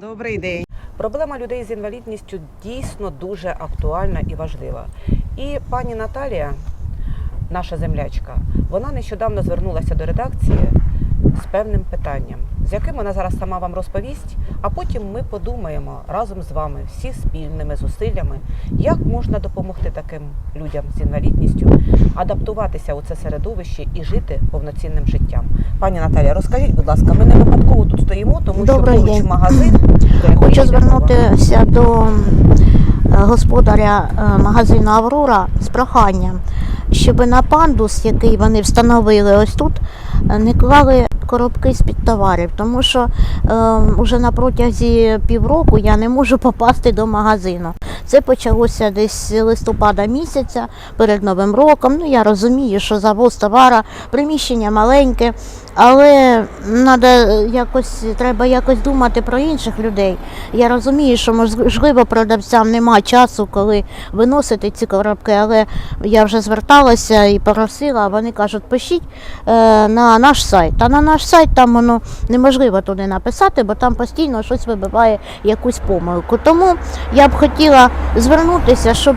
Добрий день. Проблема людей з інвалідністю дійсно дуже актуальна і важлива. І пані Наталія, наша землячка, вона нещодавно звернулася до редакції з певним питанням, з яким вона зараз сама вам розповість, а потім ми подумаємо разом з вами всі спільними зусиллями, як можна допомогти таким людям з інвалідністю адаптуватися у це середовище і жити повноцінним життям. Пані Наталія, розкажіть, будь ласка, ми не випадково тут стоїмо, тому Добрий що поруч магазин. Хочу звернутися до е, господаря е, магазину Аврора з проханням, щоб на пандус, який вони встановили ось тут, е, не клали коробки з-під товарів, тому що е, вже на протязі півроку я не можу попасти до магазину. Це почалося десь листопада місяця перед Новим роком. Ну я розумію, що завоз товара, приміщення маленьке, але надо якось треба якось думати про інших людей. Я розумію, що можливо продавцям нема часу, коли виносити ці коробки, але я вже зверталася і просила, а вони кажуть, пишіть е, на наш сайт. А на наш сайт там воно неможливо туди написати, бо там постійно щось вибиває якусь помилку. Тому я б хотіла звернутися, щоб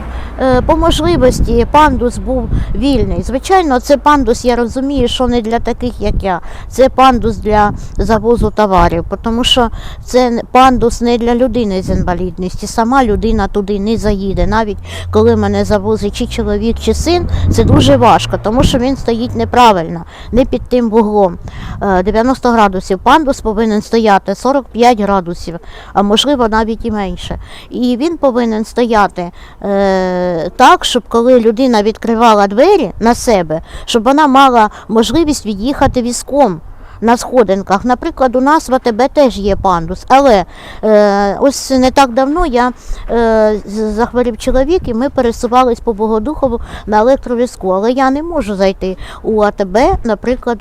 по можливості пандус був вільний. Звичайно, це пандус, я розумію, що не для таких, як я. Це пандус для завозу товарів, тому що це пандус не для людини з інвалідністю. Сама людина туди не заїде. Навіть коли мене завозить чи чоловік, чи син, це дуже важко, тому що він стоїть неправильно, не під тим вуглом. Е, 90 градусів. Пандус повинен стояти 45 градусів, а можливо навіть і менше. І він повинен стояти е, так, щоб коли людина відкривала двері на себе, щоб вона мала можливість від'їхати візком. На сходинках. Наприклад, у нас в АТБ теж є пандус, але е, ось не так давно я е, захворів чоловік, і ми пересувались по Богодухову на електровізку. Але я не можу зайти у АТБ, наприклад,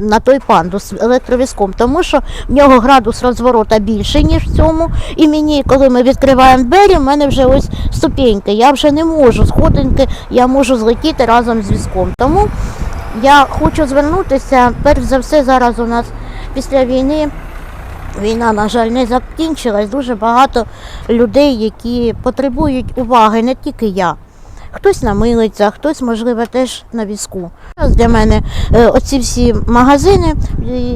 на той пандус електровізком, тому що в нього градус розворота більший, ніж в цьому. І мені, коли ми відкриваємо двері, в мене вже ось ступеньки. Я вже не можу сходинки, я можу злетіти разом з візком. Тому я хочу звернутися, перш за все, зараз у нас після війни. Війна, на жаль, не закінчилась. Дуже багато людей, які потребують уваги, не тільки я. Хтось на милицях, хтось, можливо, теж на візку. Для мене е, оці всі магазини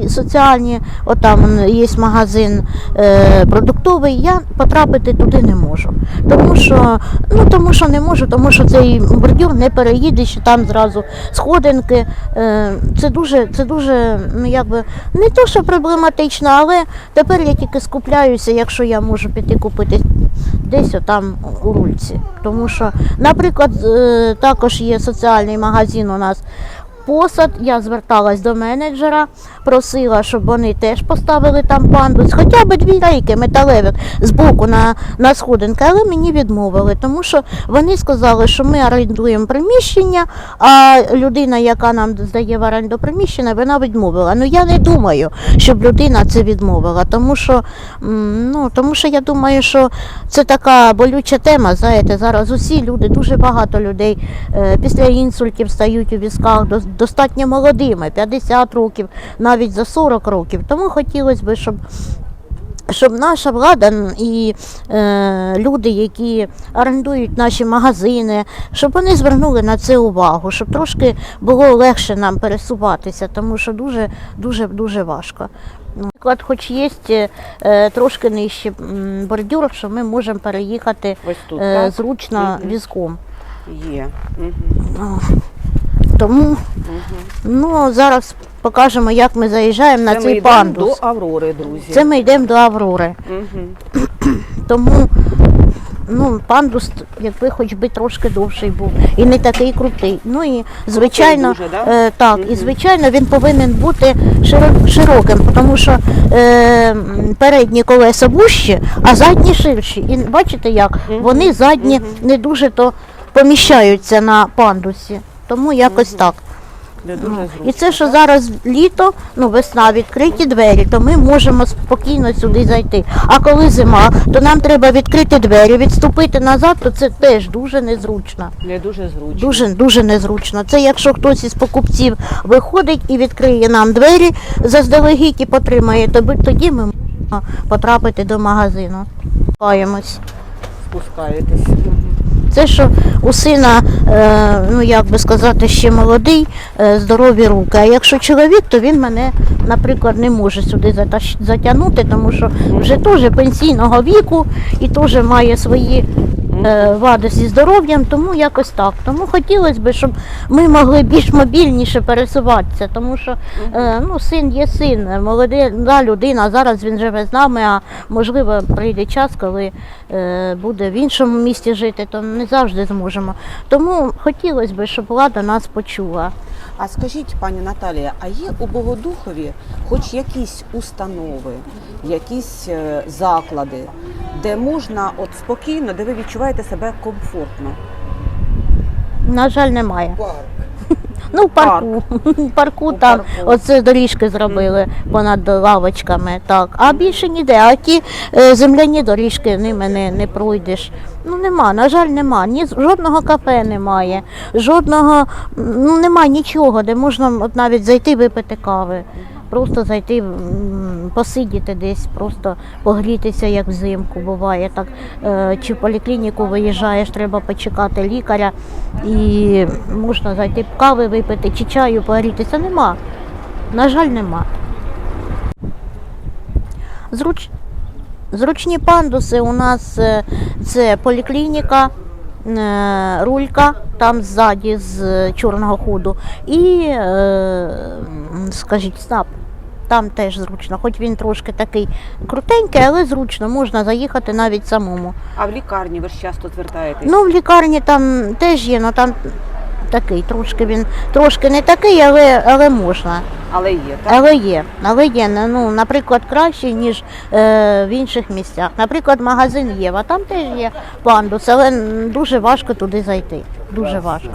соціальні, отам є магазин е, продуктовий, я потрапити туди не можу. Тому що, ну, тому що не можу, тому що цей бордюр не переїдеш, і там зразу сходинки. Е, це дуже, це дуже, ну якби не то, що проблематично, але тепер я тільки скупляюся, якщо я можу піти купити десь отам у рульці. Тому що, наприклад, е, також є соціальний магазин у нас. Посад, я зверталась до менеджера, просила, щоб вони теж поставили там пандус, хоча б дві рейки металевих з боку на, на сходинки, але мені відмовили, тому що вони сказали, що ми орендуємо приміщення, а людина, яка нам здає в оренду приміщення, вона відмовила. Ну я не думаю, щоб людина це відмовила, тому що, ну, тому що я думаю, що це така болюча тема. Знаєте, зараз усі люди, дуже багато людей е, після інсультів стають у візках достатньо молодими, 50 років, навіть за 40 років. Тому хотілося б, щоб. Щоб наша влада і е, люди, які орендують наші магазини, щоб вони звернули на це увагу, щоб трошки було легше нам пересуватися, тому що дуже дуже дуже важко. Наприклад, хоч є е, трошки нижче бордюр, що ми можемо переїхати Ось тут, е, зручно візком. Є. Угу. Тому ну, зараз покажемо, як ми заїжджаємо на Це ми цей йдемо пандус. до Аврори, друзі. Це ми йдемо до Аврори. Угу. Тому ну, пандус, якби хоч би трошки довший був і не такий крутий. Ну і звичайно, дуже, да? е, так, і Мгм. звичайно він повинен бути широ- широким, тому що е, передні колеса вужчі, а задні ширші. І бачите як? Мгм. Вони задні Мгм. не дуже то поміщаються на пандусі. Тому якось так. Не дуже Ну, зручно. І це, що зараз літо, ну весна, відкриті двері, то ми можемо спокійно сюди зайти. А коли зима, то нам треба відкрити двері, відступити назад, то це теж дуже незручно. Не дуже зручно. Дуже дуже незручно. Це якщо хтось із покупців виходить і відкриє нам двері заздалегідь і потримає, то тоді ми можемо потрапити до магазину. Спускаємось. Спускаєтесь. Це що у сина, е, ну як би сказати, ще молодий, е, здорові руки. А якщо чоловік, то він мене, наприклад, не може сюди затягнути, тому що вже теж пенсійного віку і теж має свої вади зі здоров'ям, тому якось так. Тому хотілося б, щоб ми могли більш мобільніше пересуватися, тому що е, ну, син є син, молода людина, зараз він живе з нами, а можливо прийде час, коли е, буде в іншому місті жити, то не завжди зможемо. Тому хотілося б, щоб влада нас почула. А скажіть, пані Наталія, а є у Богодухові хоч якісь установи, якісь е, заклади, де можна от спокійно, де ви відчуваєте себе комфортно? На жаль, немає. Парк. Ну, в парку. В парку У там парку. оце доріжки зробили понад лавочками, так. А більше ніде. А ті е, земляні доріжки ними не, не пройдеш. Ну нема, на жаль, нема. Ні, жодного кафе немає, жодного, ну нема нічого, де можна от навіть зайти випити кави. Просто зайти, посидіти десь, просто погрітися, як взимку буває. Так, е, чи в поліклініку виїжджаєш, треба почекати лікаря і можна зайти кави випити чи чаю погрітися. Нема. На жаль, нема. Зруч... Зручні пандуси у нас е, це поліклініка, е, рулька там ззаді з чорного ходу. І, скажіть, СНАП. Там теж зручно, хоч він трошки такий крутенький, але зручно, можна заїхати навіть самому. А в лікарні ви ж часто звертаєтесь? Ну, в лікарні там теж є, але там такий, трошки він трошки не такий, але, але можна. Але є, так? Але є, але є, ну, наприклад, краще, ніж е, в інших місцях. Наприклад, магазин Єва, там теж є пандус, але дуже важко туди зайти. Дуже важко.